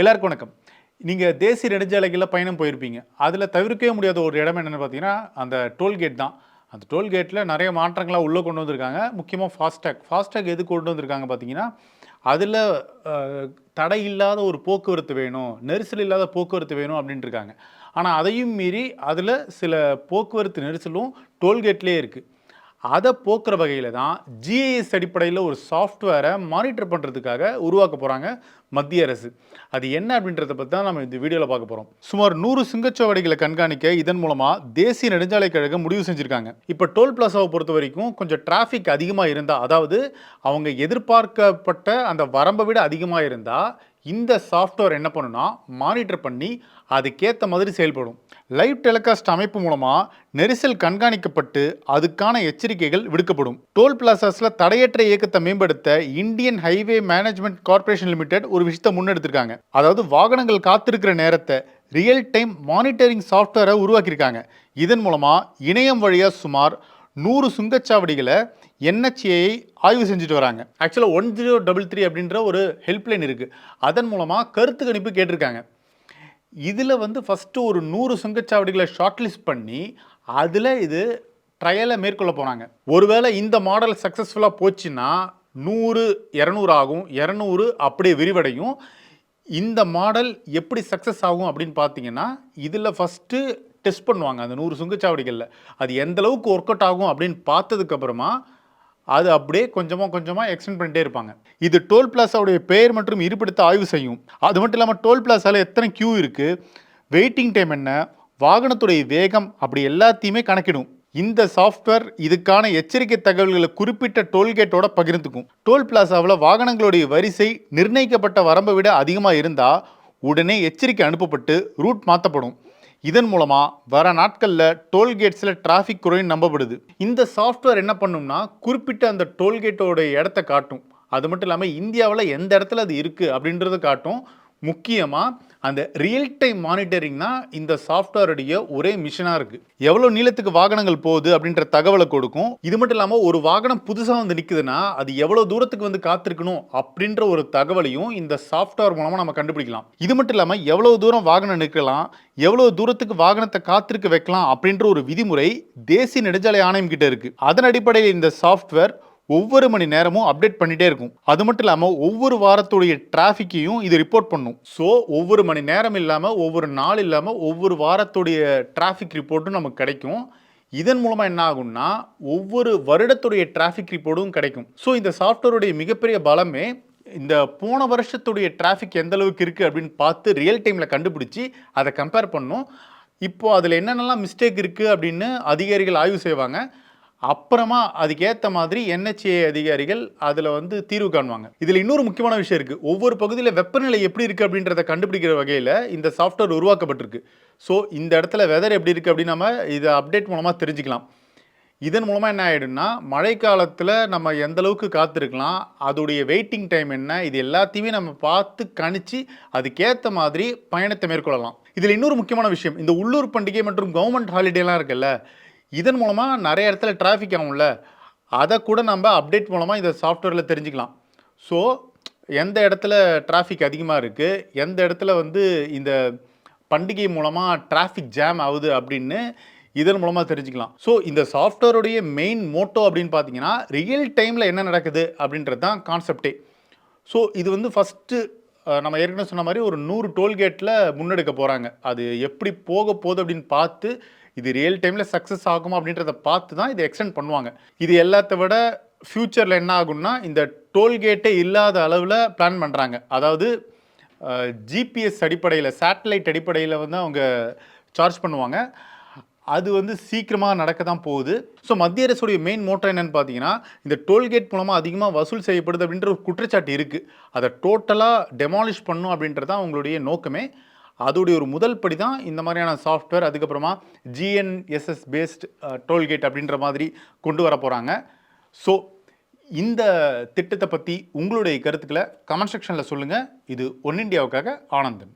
எல்லாருக்கும் வணக்கம். நீங்கள் தேசிய நெடுஞ்சாலைகளில் பயணம் போயிருப்பீங்க. அதில் தவிர்க்கவே முடியாத ஒரு இடம் என்னென்னு பார்த்தீங்கன்னா அந்த டோல்கேட் தான். அந்த டோல்கேட்டில் நிறைய மாற்றங்களாக உள்ளே கொண்டு வந்திருக்காங்க. முக்கியமாக ஃபாஸ்டேக். ஃபாஸ்டேக் எது கொண்டு வந்திருக்காங்க பார்த்தீங்கன்னா அதில் தடை இல்லாத ஒரு போக்குவரத்து வேணும் நெரிசல் இல்லாத போக்குவரத்து வேணும் அப்படின்ட்டு இருக்காங்க. ஆனால் அதையும் மீறி அதில் சில போக்குவரத்து நெரிசலும் டோல்கேட்லேயே இருக்குது அதை போக்குற வகையில் தான் ஜிஐஎஸ் அடிப்படையில் ஒரு சாஃப்ட்வேரை மானிட்டர் பண்ணுறதுக்காக உருவாக்க போகிறாங்க மத்திய அரசு. அது என்ன அப்படின்றத பற்றி தான் நம்ம இந்த வீடியோவில் பார்க்க போகிறோம் சுமார் நூறு சுங்கச்சாவடிகளை கண்காணிக்க இதன் மூலமாக தேசிய நெடுஞ்சாலை கழகம் முடிவு செஞ்சுருக்காங்க. இப்போ டோல் பிளாசாவை பொறுத்த வரைக்கும் கொஞ்சம் டிராஃபிக் அதிகமாக இருந்தால் அதாவது அவங்க எதிர்பார்க்கப்பட்ட அந்த வரம்பை விட அதிகமாக இருந்தால் இந்த சாஃப்ட்வேர் என்ன பண்ணுன்னா மானிட்டர் பண்ணி அதுக்கேற்ற மாதிரி செயல்படும். லைவ் டெலிகாஸ்ட் அமைப்பு மூலமாக நெரிசல் கண்காணிக்கப்பட்டு அதுக்கான எச்சரிக்கைகள் விடுக்கப்படும். டோல் பிளாசாஸில் தடையற்ற இயக்கத்தை மேம்படுத்த Indian highway management corporation limited ஒரு விஷயத்தை முன்னெடுத்திருக்காங்க. அதாவது வாகனங்கள் காத்திருக்கிற நேரத்தை ரியல் டைம் மானிட்டரிங் சாஃப்ட்வேரை உருவாக்கியிருக்காங்க. இதன் மூலமாக இணையம் வழியாக சுமார் நூறு சுங்கச்சாவடிகளை என்ஹெச்ஏஐ ஆய்வு செஞ்சுட்டு வராங்க. ஆக்சுவலாக ஒன் ஜீரோ டபுள் த்ரீ அப்படின்ற ஒரு ஹெல்ப்லைன் இருக்குது அதன் மூலமாக கருத்து கணிப்பு கேட்டிருக்காங்க. இதில் வந்து ஃபஸ்ட்டு ஒரு நூறு சுங்கச்சாவடிகளை ஷார்ட் லிஸ்ட் பண்ணி அதில் இது ட்ரையலை மேற்கொள்ள போனாங்க ஒருவேளை இந்த மாடல் சக்ஸஸ்ஃபுல்லாக போச்சுன்னா நூறு இரநூறு ஆகும். இரநூறு அப்படியே விரிவடையும். இந்த மாடல் எப்படி சக்ஸஸ் ஆகும் அப்படின்னு பார்த்தீங்கன்னா இதில் ஃபஸ்ட்டு டெஸ்ட் பண்ணுவாங்க அந்த நூறு சுங்கச்சாவடிகளில். அது எந்தளவுக்கு ஒர்க் அவுட் ஆகும் அப்படின்னு பார்த்ததுக்கப்புறமா அது அப்படியே கொஞ்சமாக கொஞ்சமாக எக்ஸ்டெண்ட் பண்ணிட்டே இருப்பாங்க. இது டோல் பிளாஸாவுடைய பெயர் மற்றும் இருப்பிடத்தை ஆய்வு செய்யும். அது மட்டும் இல்லாமல் டோல் பிளாஸாவில் எத்தனை கியூ இருக்குது வெயிட்டிங் டைம் என்ன? வாகனத்துடைய வேகம்? அப்படி எல்லாத்தையுமே கணக்கிடும். இந்த சாஃப்ட்வேர் இதுக்கான எச்சரிக்கை தகவல்களை குறிப்பிட்ட டோல்கேட்டோட பகிர்ந்துக்கும். டோல் பிளாசாவில் வாகனங்களுடைய வரிசை நிர்ணயிக்கப்பட்ட வரம்பை விட அதிகமாக இருந்தால் உடனே எச்சரிக்கை அனுப்பப்பட்டு ரூட் மாற்றப்படும் இதன் மூலமாக வர நாட்களில் டோல்கேட்ஸில் டிராஃபிக் குறையும் நம்பப்படுது. இந்த சாஃப்ட்வேர் என்ன பண்ணும்னா குறிப்பிட்ட அந்த டோல்கேட்டோட இடத்த காட்டும். அது மட்டும் இல்லாமல் இந்தியாவில் எந்த இடத்துல அது இருக்குது அப்படின்றத காட்டும். முக்கியமாக அந்த ரியல் டைம் மானிட்டரிங் தான் இந்த சாஃப்ட்வேருடைய ஒரே மிஷனாக இருக்குது எவ்வளோ நீளத்துக்கு வாகனங்கள் போகுது அப்படின்ற தகவலை கொடுக்கும். இது மட்டும் இல்லாமல் ஒரு வாகனம் புதுசாக வந்து நிற்குதுன்னா அது எவ்வளோ தூரத்துக்கு வந்து காத்திருக்கணும் அப்படின்ற ஒரு தகவலையும் இந்த சாஃப்ட்வேர் மூலமாக நம்ம கண்டுபிடிக்கலாம். இது மட்டும் இல்லாமல் எவ்வளோ தூரம் வாகனம் நிற்கலாம் எவ்வளோ தூரத்துக்கு வாகனத்தை காத்திருக்க வைக்கலாம் அப்படின்ற ஒரு விதிமுறை தேசிய நெடுஞ்சாலை ஆணையம் கிட்ட இருக்குது அதன் அடிப்படையில் இந்த சாஃப்ட்வேர் ஒவ்வொரு மணி நேரமும் அப்டேட் பண்ணிட்டே இருக்கும். அது மட்டும் இல்லாமல் ஒவ்வொரு வாரத்துடைய டிராஃபிக்கையும் இது ரிப்போர்ட் பண்ணும். ஸோ ஒவ்வொரு மணி நேரம் இல்லாமல் ஒவ்வொரு நாள் இல்லாமல் ஒவ்வொரு வாரத்துடைய டிராஃபிக் ரிப்போர்ட்டும் நமக்கு கிடைக்கும். இதன் மூலமாக என்ன ஆகும்னா ஒவ்வொரு வருடத்துடைய டிராஃபிக் ரிப்போர்ட்டும் கிடைக்கும். ஸோ இந்த சாஃப்ட்வேருடைய மிகப்பெரிய பலமே இந்த போன வருஷத்துடைய டிராஃபிக் எந்த அளவுக்கு இருக்குது அப்படின்னு பார்த்து ரியல் டைமில் கண்டுபிடிச்சி அதை கம்பேர் பண்ணும். இப்போது அதில் என்னென்னலாம் மிஸ்டேக் இருக்குது அப்படின்னு அதிகாரிகள் ஆய்வு செய்வாங்க. அப்புறமா அதுக்கேற்ற மாதிரி என்ஹெச்ஏ அதிகாரிகள் அதில் வந்து தீர்வு காணுவாங்க. இதில் இன்னொரு முக்கியமான விஷயம் இருக்குது ஒவ்வொரு பகுதியில் வெப்பநிலை எப்படி இருக்குது அப்படின்றத கண்டுபிடிக்கிற வகையில் இந்த சாஃப்ட்வேர் உருவாக்கப்பட்டிருக்கு. ஸோ இந்த இடத்துல வெதர் எப்படி இருக்குது அப்படின்னு நம்ம இதை அப்டேட் மூலமாக தெரிஞ்சுக்கலாம். இதன் மூலமாக என்ன ஆகிடும்னா மழைக்காலத்தில் நம்ம எந்த அளவுக்கு காத்திருக்கலாம் அதோடைய வெயிட்டிங் டைம் என்ன இது எல்லாத்தையுமே நம்ம பார்த்து கணிச்சு அதுக்கேற்ற மாதிரி பயணத்தை மேற்கொள்ளலாம். இதில் இன்னொரு முக்கியமான விஷயம் இந்த உள்ளூர் பண்டிகை மற்றும் கவர்மெண்ட் ஹாலிடேலாம் இருக்குல்ல இதன் மூலமாக நிறைய இடத்துல டிராஃபிக் ஆகும்ல. அதை கூட நம்ம அப்டேட் மூலமாக இந்த சாஃப்ட்வேரில் தெரிஞ்சுக்கலாம். ஸோ எந்த இடத்துல டிராஃபிக் அதிகமாக இருக்குது எந்த இடத்துல வந்து இந்த பண்டிகை மூலமாக டிராஃபிக் ஜாம் ஆகுது அப்படின்னு இதன் மூலமாக தெரிஞ்சுக்கலாம். ஸோ இந்த சாஃப்ட்வேருடைய மெயின் மோட்டோ அப்படின்னு பார்த்தீங்கன்னா ரியல் டைமில் என்ன நடக்குது அப்படின்றது தான் கான்செப்டே ஸோ இது வந்து ஃபஸ்ட்டு நம்ம ஏற்கனவே சொன்ன மாதிரி ஒரு நூறு டோல்கேட்டில் முன்னெடுக்க போகிறாங்க அது எப்படி போக போகுது அப்படின்னு பார்த்து இது ரியல் டைமில் சக்ஸஸ் ஆகுமா அப்படின்றத பார்த்து தான் இதை எக்ஸ்டெண்ட் பண்ணுவாங்க. இது எல்லாத்த விட ஃப்யூச்சரில் என்ன ஆகும்னா இந்த டோல்கேட்டே இல்லாத அளவில் பிளான் பண்ணுறாங்க அதாவது ஜிபிஎஸ் அடிப்படையில் சேட்டலைட் அடிப்படையில் வந்து அவங்க சார்ஜ் பண்ணுவாங்க. அது வந்து சீக்கிரமாக நடக்க தான் போகுது. ஸோ மத்திய அரசுடைய மெயின் மோட்டர் என்னென்னு பார்த்தீங்கன்னா இந்த டோல்கேட் மூலமாக அதிகமாக வசூல் செய்யப்படுது அப்படின்ற ஒரு குற்றச்சாட்டு இருக்குது அதை டோட்டலாக டெமாலிஷ் பண்ணும் அப்படின்றது தான் அவங்களுடைய நோக்கமே. அதோடைய ஒரு முதல் படி தான் இந்த மாதிரியான சாஃப்ட்வேர் அதுக்கப்புறமா ஜிஎன்எஸ்எஸ் பேஸ்ட் டோல்கேட் அப்படின்ற மாதிரி கொண்டு வர போகிறாங்க ஸோ இந்த திட்டத்தை பற்றி உங்களுடைய கருத்துக்களை கமெண்ட் செக்ஷனில் சொல்லுங்கள் இது ஒன் இண்டியாவுக்காக ஆனந்தன்.